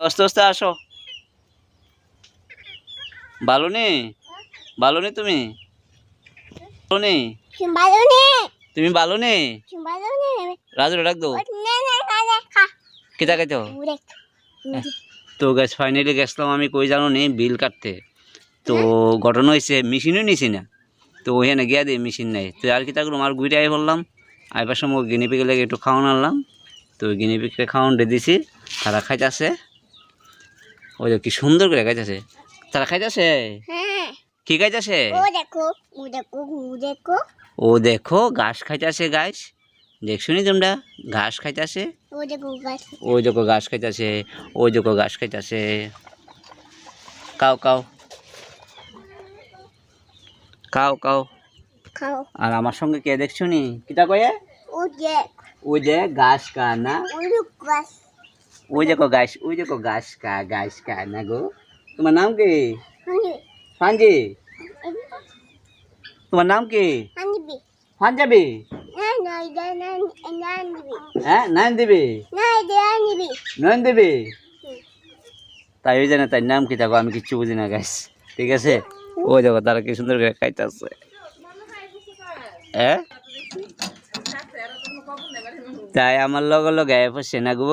আস্তে আস্তে আসো। ভালো নেই ভালো নেই তুমি ভালো নেই তুমি ভালো নেই. রাজু ডাক দো Urek. তো গ্যাস ফাইনালি গেছিলাম আমি কই জানো নেই বিল কাটতে। তো ঘটনা হয়েছে মেশিনও নিছি না। তো ওখানে গিয়া দিয়ে মেশিন নাই। তো আর কি থাকল আমার ঘুরে আই বললাম আইবার সময় গিনি পিকে লেগে একটু খাওয়ান আনলাম। তো গিনিপিকে খাওয়ান দিয়ে দিছি তারা খাইতেছে। ওই যে কি সুন্দর করে খাইতেছে তারা খাইতেছে? হ্যাঁ। কি ও দেখো ও দেখো ও দেখো। ও দেখো ঘাস খাইতেছে গাছ দেখছ নি তোমরা? ঘাস খাইতেছে। ও দেখো গাছ দেখো ঘাস খাইতেছে ওই দেখো ঘাস খাইতেছে। কাও কাও কাও কাও আর আমার সঙ্গে কে দেখছ নি? কিটা কয়ে? ও দেখ। ওই যে ঘাস কা না। ও গাছ। ওই দেখো ঘাস ওই দেখো ঘাস কা ঘাস কা না গো? তোমার নাম কি? ফাঞ্জি তোমার নাম কি? ফাঞ্জাবি হ্যাঁ নাম দিবি নয়ন দেবী তাই ওই জানে তার নাম কি থাকো আমি কিচ্ছু বুঝি না গাছ। ঠিক আছে? ওই দেখো তারা কি সুন্দর করে খাইতেছে। হ্যাঁ? তাই আমার লগে লগে গায়ে পড়ছে না গো?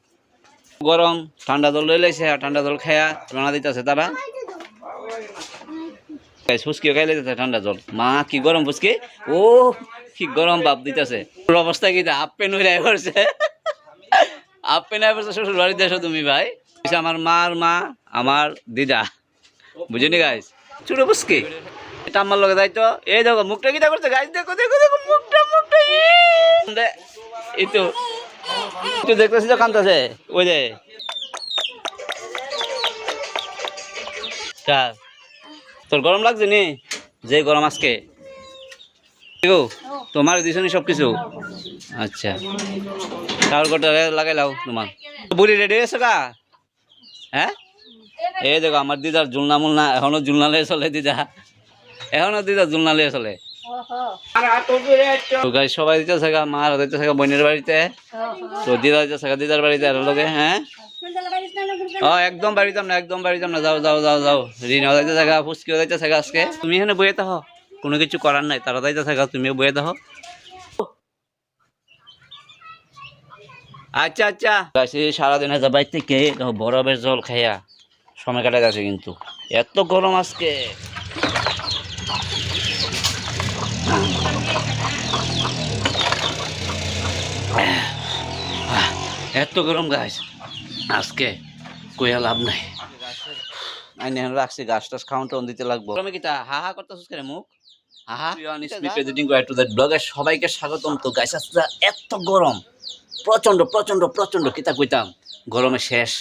গরম, ঠান্ডা জল লই লাইছে, আর ঠান্ডা জল খায়া রানা দিতেছে তারা। ফুসকিও খাই লাইতেছে ঠান্ডা জল। মা, কি গরম ফুসকি ও, কি গরম বাপ দিতেছে। অবস্থা কি হাফ পেন হয়ে পড়ছে। হাফ পেন হয়ে পড়ছে, শ্বশুর বাড়িতে এসো তুমি ভাই। আমার মার মা, আমার দিদা। বুঝিনি গাইস ছোট ফুসকি এটা আমার দায়িত্ব এই দেখো, মুখটা কিটা করছে গাইস দেখো দেখো তো। তুই দেখতেছিস তো কান্দাছে ওই যে তোর গরম লাগছে নি? যে গরম আজকে। তোমার দিছ নি সব কিছু আচ্ছা কার গোটা লাগাই লাও তোমার। বুড়ি রেডি হয়েছে কা হ্যাঁ? এই দেখো, আমার দিদার জুলনা মুলনা এখনও জুলনা লিয়ে চলে দিদা। এখনও দিদা জুলনা লিয়ে চলে। বাড়িতে। বাড়িতে হ্যাঁ? তুমি এখানে বইয়ে থাকো, কোনো কিছু করার নাই, তারা যাইতে থাকা, তুমিও বইয়ে থাকো। আচ্ছা আচ্ছা। সারাদিন হাজার বাইর থেকে, বরফের জল খাইয়া, সময় কাটা গেছে কিন্তু। এত গরম আজকে। এত গরম গাছ আজকে কইয়া লাভ নাই। আইনে রাখছি গাছ টাছ খাওয়ান টাউন দিতে লাগবো। গরমে কিতা হা হা করতেছিস কেন মুখ? সবাইকে স্বাগতম তো গাছ আজকে এত গরম প্রচণ্ড প্রচণ্ড প্রচণ্ড কিতা কইতাম? গরমে শেষ।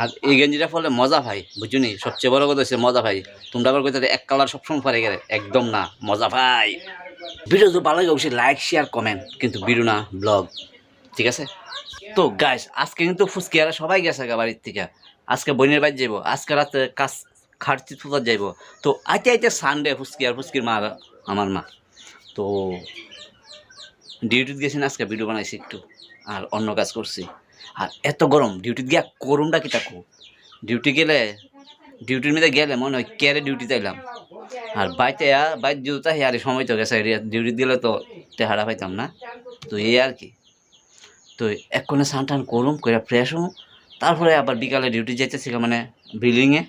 আর এই গেঞ্জিটা ফলে মজা ভাই বুঝুনি? সবচেয়ে বড় কথা হচ্ছে মজা ভাই। তোমরা আবার কইতে এক কালার সবসময় পারে গেলে। একদম না মজা ভাই। ভিডিও যদি ভালো লাগে অবশ্যই লাইক শেয়ার কমেন্ট কিন্তু ভিডিও না ব্লগ ঠিক আছে? তো গাইস আজকে কিন্তু ফুচকি আর সবাই গেছে গা বাড়ির থেকে। আজকে বোনের বাড়ি যাইবো, আজকে রাতে কাজ খাটছি ফুচার যাইবো। তো আইতে আইতে সানডে ফুচকি আর ফুচকির মা, আমার মা। তো ডিউটিতে গেছি আজকে ভিডিও বানাইছি একটু, আর অন্য কাজ করছি। আর এত গরম ডিউটিতে গিয়া করুমটা কি তাকু? ডিউটি গেলে ডিউটির মধ্যে গেলে মনে হয় কেয়ারে ডিউটি চাইলাম আর বাইতে বাইর জুতা আর সময় তো গেছে ডিউটি গেলে তো তেহারা পাইতাম না। তো এই আর কি। তো এক্ষণে স্নান টান করুম করে ফ্রেশ হম। তারপরে আবার বিকালে ডিউটি যাইতেছিল মানে বিল্ডিংয়ে।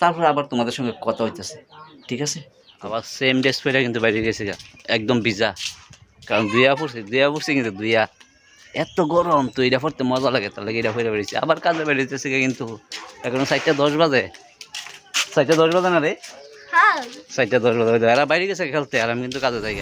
তারপরে আবার তোমাদের সঙ্গে কথা হইতেছে ঠিক আছে? আবার সেম ড্রেস পরে কিন্তু বাইরে গেছে একদম ভিজা। কারণ দুইয়া পড়ছে দুইয়া পড়ছে কিন্তু দুইয়া। এত গরম তো এটা পড়তে মজা লাগে তার লাগে এটা পরে বেরিয়েছে আবার কাজে বেরিয়েছে কিন্তু এখন চারটা দশ বাজে। চারটা দশ বাজে না রে? হ্যাঁ। চারটা দশ বাজে এরা বাইরে গেছে খেলতে আর আমি কিন্তু কাজে যাই।